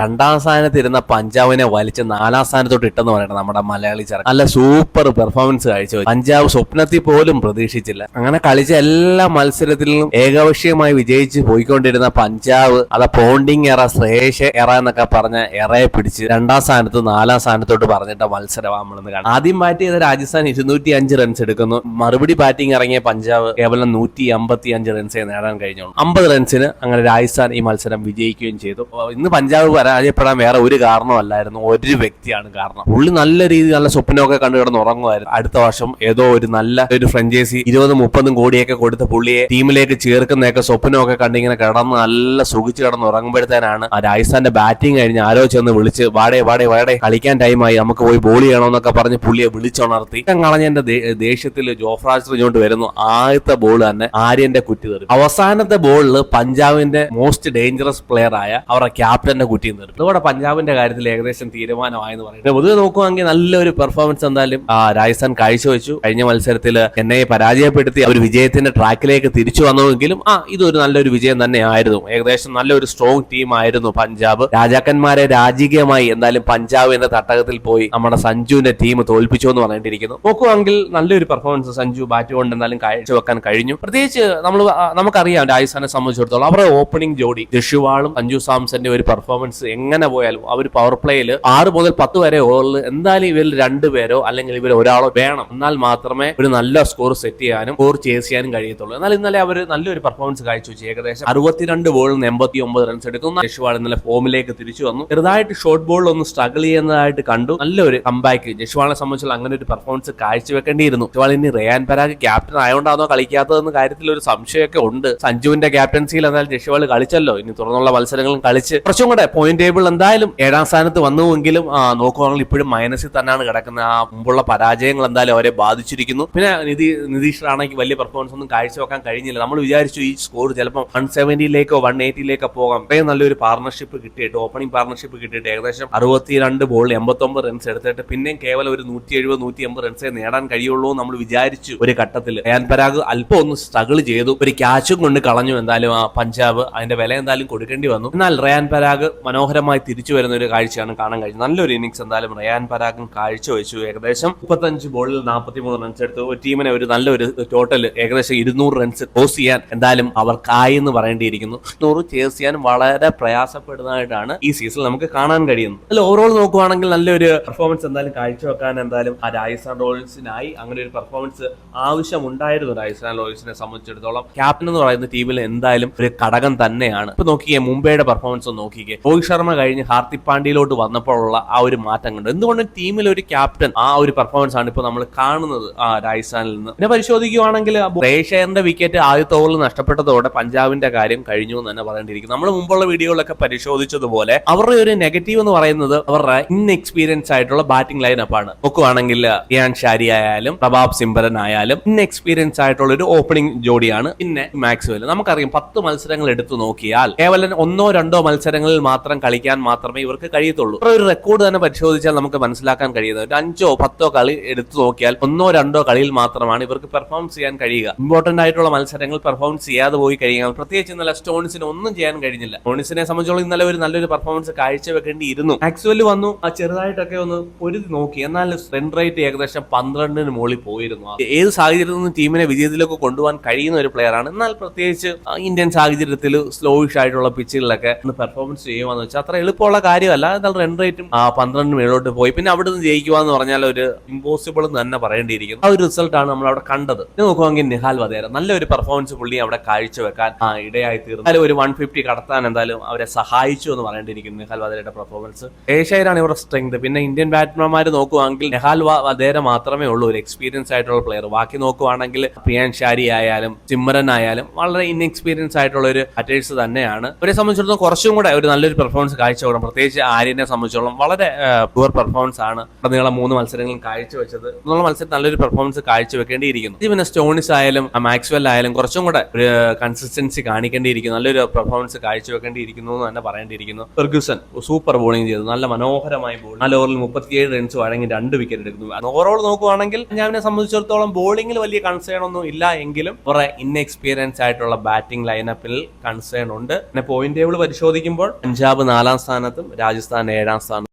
രണ്ടാം സ്ഥാനത്ത് ഇരുന്ന പഞ്ചാബിനെ വലിച്ച് നാലാം സ്ഥാനത്തോട്ട് ഇട്ടെന്ന് പറയണം നമ്മുടെ മലയാളി ചെറുക്കൻ നല്ല സൂപ്പർ പെർഫോമൻസ് കാഴ്ച പഞ്ചാബ് സ്വപ്നത്തിൽ പോലും പ്രതീക്ഷിച്ചില്ല. അങ്ങനെ കളിച്ച എല്ലാ മത്സരത്തിലും ഏകപക്ഷീയമായി വിജയിച്ച് പോയിക്കൊണ്ടിരുന്ന പഞ്ചാബ് അത് പോണ്ടിങ് എറ ശ്രേഷ എറ എന്നൊക്കെ പറഞ്ഞ എറയെ പിടിച്ച് രണ്ടാം സ്ഥാനത്ത് നാലാം സ്ഥാനത്തോട്ട് പറഞ്ഞിട്ട മത്സരം നമ്മളെന്ന് കാണാം ആദ്യം ബാറ്റ് ചെയ്ത രാജസ്ഥാൻ ഇരുന്നൂറ്റി അഞ്ച് റൺസ് എടുക്കുന്നു. മറുപടി ബാറ്റിംഗ് ഇറങ്ങിയ പഞ്ചാബ് കേവലം നൂറ്റി അമ്പത്തി അഞ്ച് റൺസേ നേടാൻ കഴിഞ്ഞു അമ്പത് റൺസിന് അങ്ങനെ രാജസ്ഥാൻ ഈ മത്സരം വിജയിക്കുകയും ചെയ്തു. ഇന്ന് പഞ്ചാബ് പരാജയപ്പെടാൻ വേറെ ഒരു കാരണമല്ലായിരുന്നു. ഒരു വ്യക്തിയാണ് കാരണം. പുള്ളി നല്ല രീതിയിൽ നല്ല സ്വപ്നമൊക്കെ കണ്ടു കിടന്ന് ഉറങ്ങുമായിരുന്നു. അടുത്ത വർഷം ഏതോ ഒരു നല്ല ഒരു ഫ്രഞ്ചൈസി ഇരുപതും മുപ്പതും കോടിയൊക്കെ കൊടുത്ത പുള്ളിയെ ടീമിലേക്ക് ചേർക്കുന്നതൊക്കെ സ്വപ്നമൊക്കെ കണ്ടിങ്ങനെ കിടന്ന് നല്ല സുഖിച്ച് കിടന്ന് ഉറങ്ങുമ്പോഴത്തേനാണ് ആ രാജസ്ഥാന്റെ ബാറ്റിംഗ് കഴിഞ്ഞ് ആരോ ചെന്ന് വിളിച്ച് വാടേ വാടേ വാടേ കളിക്കാൻ ടൈമായി നമുക്ക് പോയി ബോൾ ചെയ്യണമെന്നൊക്കെ പറഞ്ഞ് പുള്ളിയെ വിളിച്ചുണർത്തി. കളഞ്ഞെന്റെ ദേഷ്യത്തിൽ ജോഫ്രാജ് ഇങ്ങോട്ട് വരുന്നു. ആദ്യത്തെ ബോൾ തന്നെ ആര്യന്റെ കുറ്റി തെറി അവസാനത്തെ ബോളിൽ പഞ്ചാബിന്റെ മോസ്റ്റ് ഡേഞ്ചറസ് പ്ലെയർ ആയ അവരുടെ ക്യാപ്റ്റന്റെ കുറ്റി തെറി ഇതോടെ പഞ്ചാബിന്റെ കാര്യത്തിൽ ഏകദേശം തീരുമാനമായി എന്ന് പറയുന്നത് പൊതുവെ നോക്കുവാണെങ്കിൽ നല്ലൊരു പെർഫോമൻസ് എന്തായാലും ആ, രാജസ്ഥാൻ കാഴ്ചവെച്ചു. കഴിഞ്ഞ മത്സരത്തിൽ എന്നെ പരാജയപ്പെടുത്തി അവർ വിജയത്തിന്റെ ട്രാക്കിലേക്ക് തിരിച്ചു വന്നുവെങ്കിലും ആ ഇതൊരു നല്ലൊരു വിജയം തന്നെയായിരുന്നു. ഏകദേശം നല്ലൊരു സ്ട്രോങ് ടീം ആയിരുന്നു പഞ്ചാബ്. രാജാക്കന്മാരെ രാജകീയമായി എന്തായാലും പഞ്ചാബിന്റെ തട്ടകത്തിൽ പോയി നമ്മുടെ സഞ്ജുവിന്റെ ടീം തോൽപ്പിച്ചു എന്ന് പറഞ്ഞിട്ടിരിക്കുന്നു. നോക്കുവാണെങ്കിൽ നല്ലൊരു പെർഫോമൻസ് സഞ്ജു ബാറ്റ് കൊണ്ട് എന്തായാലും കാഴ്ചവെക്കാൻ കഴിഞ്ഞു. പ്രത്യേകിച്ച് നമ്മൾ നമുക്കറിയാം രാജസ്ഥാനെ സംബന്ധിച്ചിടത്തോളം അവരുടെ ഓപ്പണിംഗ് ജോഡി ജഷുവാളും സഞ്ജു സാംസന്റെ ഒരു പെർഫോമൻസ് എങ്ങനെ പോയാലും അവർ പവർ പ്ലേയിൽ ആറ് മുതൽ പത്ത് വരെ ഓവറിൽ എന്തായാലും ഇവരിൽ രണ്ടുപേരോ അല്ലെങ്കിൽ ഇവർ ഒരാളോ വേണം. എന്നാൽ മാത്രമേ ഒരു നല്ല സ്കോർ സെറ്റ് ചെയ്യാനും സ്കോർ ചേസ് ചെയ്യാനും കഴിയത്തുള്ളൂ. എന്നാൽ ഇന്നലെ അവർ നല്ലൊരു പെർഫോമൻസ് കാഴ്ചവെച്ചു. ഏകദേശം അറുപത്തിരണ്ട് ബോളിൽ നിന്ന് എൺപത്തി ഒമ്പത് റൺസ് എടുക്കുന്ന ജഷ്വാൾ ഇന്നലെ ഫോമിലേക്ക് തിരിച്ചു വന്നു. ചെറുതായിട്ട് ഷോർട്ട് ബോളിൽ ഒന്ന് സ്ട്രഗിൾ ചെയ്യുന്നതായിട്ട് കണ്ടു. നല്ലൊരു കമ്പാക്ക് ജഷ്വാളിനെ സംബന്ധിച്ചുള്ള അങ്ങനെ ഒരു പെർഫോമൻസ് കാഴ്ചവെക്കേണ്ടിയിരുന്നു. ജഷ്വാൾ ഇനി റയാൻ പരാഗ് ക്യാപ്റ്റൻ ആയതുകൊണ്ടാണോ കളിക്കാത്തതെന്ന കാര്യത്തിൽ ഒരു സംശയമൊക്കെ ഉണ്ട്. സഞ്ജുവിന്റെ ക്യാപ്റ്റൻസിയിൽ എന്നാൽ ജഷ്വാൾ കളിച്ചല്ലോ. ഇനി തുറന്നുള്ള മത്സരങ്ങളും കളിച്ച് കുറച്ചും കൂടെ പോയിന്റ് ടേബിൾ എന്തായാലും ഏഴാം സ്ഥാനത്ത് വന്നുവെങ്കിലും നോക്കുവാണെങ്കിൽ ഇപ്പോഴും മൈനസിൽ തന്നെയാണ് കിടക്കുന്നത്. ആ മുമ്പുള്ള പരാജയങ്ങൾ എന്തായാലും അവരെ ബാധിച്ചിരിക്കുന്നു. പിന്നെ നിതി നിതീഷ് റാണയ്ക്ക് വലിയ പെർഫോമൻസ് ഒന്നും കാഴ്ചവെക്കാൻ കഴിഞ്ഞില്ല. നമ്മൾ വിചാരിച്ചു ഈ സ്കോർ ചിലപ്പോൾ വൺ സെവന്റിയിലേക്കോ വൺ എയ്റ്റിയിലേക്കോ പോകാം. അത്രയും നല്ലൊരു പാർട്ണർഷിപ്പ് കിട്ടിയിട്ട് ഓപ്പണിംഗ് പാർട്ണർഷിപ്പ് കിട്ടിയിട്ട് ഏകദേശം അറുപത്തിരണ്ട് ബോളിൽ എൺപത്തൊമ്പത് റൺസ് എടുത്തിട്ട് പിന്നെയും കേവലം ഒരു നൂറ്റി എഴുപത് നൂറ്റി എൺപത് റൺസേ നേടാൻ കഴിയുള്ളൂ നമ്മൾ വിചാരിച്ചു ഒരു ഘട്ടത്തിൽ. റയാൻ പരാഗ് അല്പം ഒന്ന് സ്ട്രഗിൾ ചെയ്തു. ഒരു ക്യാച്ചും കൊണ്ട് കളഞ്ഞു. എന്തായാലും ആ പഞ്ചാബ് അതിന്റെ വില എന്തായാലും കൊടുക്കേണ്ടി വന്നു. എന്നാൽ റയാൻ പരാഗ് മനോഹരമായി തിരിച്ചു വരുന്ന ഒരു കാഴ്ചയാണ് കാണാൻ കഴിഞ്ഞത്. നല്ലൊരു ഇന്നിങ്സ് എന്തായാലും റയാൻ പരാഗൻ കാഴ്ചവെച്ചു ഏകദേശം. മുപ്പത്തഞ്ച് ബോളിൽ നാൽപ്പത്തി മൂന്ന് റൺസ് എടുത്തു. ഒരു ടീമിനെ ഒരു നല്ലൊരു ടോട്ടൽ ഏകദേശം ഇരുന്നൂറ് റൺസ് ക്ലോസ് ചെയ്യാൻ എന്തായാലും അവർക്കായി എന്ന് പറയേണ്ടിയിരിക്കുന്നു. നൂറ് ചേസ് ചെയ്യാൻ വളരെ പ്രയാസപ്പെടുന്നതായിട്ടാണ് ഈ സീസൺ നമുക്ക് കാണാൻ കഴിയുന്നത്. അതിൽ ഓവറോൾ നോക്കുവാണെങ്കിൽ നല്ലൊരു പെർഫോമൻസ് എന്തായാലും കാഴ്ചവെക്കാൻ എന്തായാലും ആ രാജസ്ഥാൻ റോയൽസിനായി അങ്ങനെ ഒരു പെർഫോമൻസ് ആവശ്യമുണ്ടായിരുന്നു രാജസ്ഥാൻ റോയൽസിനെ സംബന്ധിച്ചിടത്തോളം. ക്യാപ്റ്റൻ എന്ന് പറയുന്ന ടീമിൽ എന്തായാലും ഒരു ഘടകം തന്നെയാണ്. ഇപ്പൊ നോക്കിയേ മുംബൈയുടെ പെർഫോമൻസ് നോക്കിയേ രോഹിത് ശർമ്മ കഴിഞ്ഞ് ഹാർദിക് പാണ്ഡ്യയിലോട്ട് വന്നപ്പോഴുള്ള ആ ഒരു മാറ്റം കണ്ടു. എന്തുകൊണ്ട് ടീമിൽ ഒരു ക്യാപ്റ്റൻ ആ ഒരു പെർഫോമൻസ് ആണ് ഇപ്പൊ നമ്മൾ കാണുന്നത് ആ രാജസ്ഥാനിൽ നിന്ന്? പിന്നെ പരിശോധിക്കുകയാണെങ്കിൽ ബ്രേഷറിന്റെ വിക്കറ്റ് ആദ്യത്തെ ഓവറിൽ നഷ്ടപ്പെട്ടതോടെ പഞ്ചാബിന്റെ കാര്യം കഴിഞ്ഞു എന്ന് തന്നെ പറയേണ്ടിയിരിക്കും നമ്മൾ മുമ്പുള്ള വീഡിയോകളൊക്കെ പരിശോധിച്ചതുപോലെ അവരുടെ ഒരു നെഗറ്റീവ് എന്ന് പറയുന്നത് അവരുടെ ഇൻഎക്സ്പീരിയൻസ് ആയിട്ടുള്ള ബാറ്റിംഗ് ലൈനപ്പ് ആണ്. നോക്കുവാണെങ്കിൽ ഇയാൻ ഷാരി ആയാലും പ്രഭാബ് സിംബരൻ ആയാലും ഇൻഎക്സ്പീരിയൻസ് ആയിട്ടുള്ള ഒരു ഓപ്പണിംഗ് ജോഡിയാണ്. പിന്നെ മാക്സ്വെൽ നമുക്കറിയാം പത്ത് മത്സരങ്ങൾ എടുത്തു നോക്കിയാൽ കേവലം ഒന്നോ രണ്ടോ മത്സരങ്ങളിൽ മാത്രം കളിക്കാൻ മാത്രമേ ഇവർക്ക് കഴിയത്തുള്ളൂ. ഒരു റെക്കോർഡ് തന്നെ പരിശോധിച്ചാൽ നമുക്ക് മനസ്സിലാക്കാൻ കഴിയുന്നത്. ഒരു അഞ്ചോ പത്തോ കളി എടുത്തു നോക്കിയാൽ ഒന്നോ രണ്ടോ കളിയിൽ മാത്രമാണ് ഇവർക്ക് പെർഫോമൻസ് ചെയ്യാൻ കഴിയുക. ഇമ്പോർട്ടന്റ് ആയിട്ടുള്ള മത്സരങ്ങൾ പെർഫോമൻസ് ചെയ്യാതെ പോയി കഴിയുക. പ്രത്യേകിച്ച് ഇന്നലെ സ്റ്റോൺസിന് ഒന്നും ചെയ്യാൻ കഴിഞ്ഞില്ല. സ്റ്റോൺസിനെ സംബന്ധിച്ചോളം ഇന്നലെ ഒരു നല്ലൊരു പെർഫോമൻസ് കാഴ്ചവെക്കേണ്ടിയിരുന്നു. ആക്ച്വലി വന്നു ആ ചെറുതായിട്ടൊക്കെ ഒന്ന് പൊരുതി നോക്കി. എന്നാൽ റൺ റേറ്റ് ഏകദേശം പന്ത്രണ്ടിന് മുകളിൽ പോയിരുന്നു. ഏത് സാഹചര്യത്തിൽ നിന്നും ടീമിനെ വിജയത്തിലേക്ക് കൊണ്ടുപോകാൻ കഴിയുന്ന ഒരു പ്ലെയറാണ് എന്നാൽ പ്രത്യേകിച്ച് ഇന്ത്യൻ സാഹചര്യത്തിൽ സ്ലോയിഷ് ആയിട്ടുള്ള പിച്ചുകളിലൊക്കെ ഒന്ന് പെർഫോമൻസ് ചെയ്യുവാന്ന് വെച്ചാൽ അത്ര എളുപ്പമുള്ള കാര്യമല്ല. എന്നാൽ റൺ റേറ്റും ആ പന്ത്രണ്ട് മേളോട്ട് പോയി. പിന്നെ അവിടെ നിന്ന് ജയിക്കുക എന്ന് പറഞ്ഞാൽ ഒരു ഇമ്പോസിബിൾ എന്ന് തന്നെ പറയേണ്ടിയിരിക്കുന്നു. ആ ഒരു റിസൾട്ടാണ് നമ്മൾ അവിടെ കണ്ടത്. നോക്കുവാണെങ്കിൽ നിഹാൽ വധേര നല്ലൊരു പെർഫോമൻസ് പുള്ളി അവിടെ കാഴ്ചവെക്കാൻ ആ, ഇടയായി തീർന്നു. അതിൽ ഒരു വൺ ഫിഫ്റ്റി കടത്താൻ എന്തായാലും അവരെ സഹായിച്ചു എന്ന് പറയേണ്ടിയിരിക്കുന്നു നിഹാൽ വധേരയുടെ പെർഫോമൻസ് ഏഷ്യയിലാണ് ഇവരുടെ സ്ട്രെങ്ത് പിന്നെ ഇന്ത്യൻ ബാറ്റ്സ്മാൻമാർ നോക്കുവാണെങ്കിൽ നെഹാൽ വധേര മാത്രമേ ഉള്ളൂ. ഒരു എക്സ്പീരിയൻസ് ആയിട്ടുള്ള പ്ലെയർ ബാക്കി നോക്കുവാണെങ്കിൽ പ്രിയാൻ ഷാരി ആയാലും സിമ്മരൻ ആയാലും വളരെ ഇൻഎക്സ്പീരിയൻസ് ആയിട്ടുള്ള ഒരു അറ്റേഴ്സ് തന്നെയാണ്. അവരെ സംബന്ധിച്ചിടത്തോളം കുറച്ചും കൂടെ ഒരു നല്ലൊരു പെർഫോമൻസ് കാഴ്ചവെക്കണം പ്രത്യേകിച്ച് ആര്യനെ സംബന്ധിച്ചോളം വളരെ പുവർ പെർഫോമൻസ് ആണ്. നീളം മൂന്ന് മത്സരങ്ങളും കാഴ്ചവെച്ചത്. എന്നുള്ള മത്സരം നല്ലൊരു പെർഫോമൻസ് കാഴ്ചവെക്കേണ്ടിയിരിക്കുന്നു. പിന്നെ സ്റ്റോണിസ് ആയാലും മാക്സ്വെൽ ആയാലും കുറച്ചും കൂടെ ഒരു കൺസിസ്റ്റൻസി കാണിക്കേണ്ടിയിരിക്കുന്നു. നല്ലൊരു പെർഫോമൻസ് കാഴ്ചവെക്കേണ്ടിയിരിക്കുന്നു എന്ന് തന്നെ പറയേണ്ടിയിരിക്കുന്നു. ഫെർഗ്യൂസൺ സൂപ്പർ ബോളിംഗ് ചെയ്തു. നല്ല മനോഹരമായി ബോൾ നാല് ഓവറിൽ മുപ്പത്തിയേഴ് റൺസ് വഴങ്ങി രണ്ട് വിക്കറ്റ് എടുക്കുന്നു. ഓവറോൾ നോക്കുവാണെങ്കിൽ പഞ്ചാബിനെ സംബന്ധിച്ചിടത്തോളം ബോളിംഗിൽ വലിയ കൺസേൺ ഒന്നും ഇല്ല എങ്കിലും കുറെ ഇൻഎക്സ്പീരിയൻസ് ആയിട്ടുള്ള ബാറ്റിംഗ് ലൈനപ്പിൽ കൺസേൺ ഉണ്ട്. പിന്നെ പോയിന്റ് ടേബിൾ പരിശോധിക്കുമ്പോൾ പഞ്ചാബ് നാലാം സ്ഥാനത്തും രാജസ്ഥാൻ ഏഴാം സ്ഥാനത്തും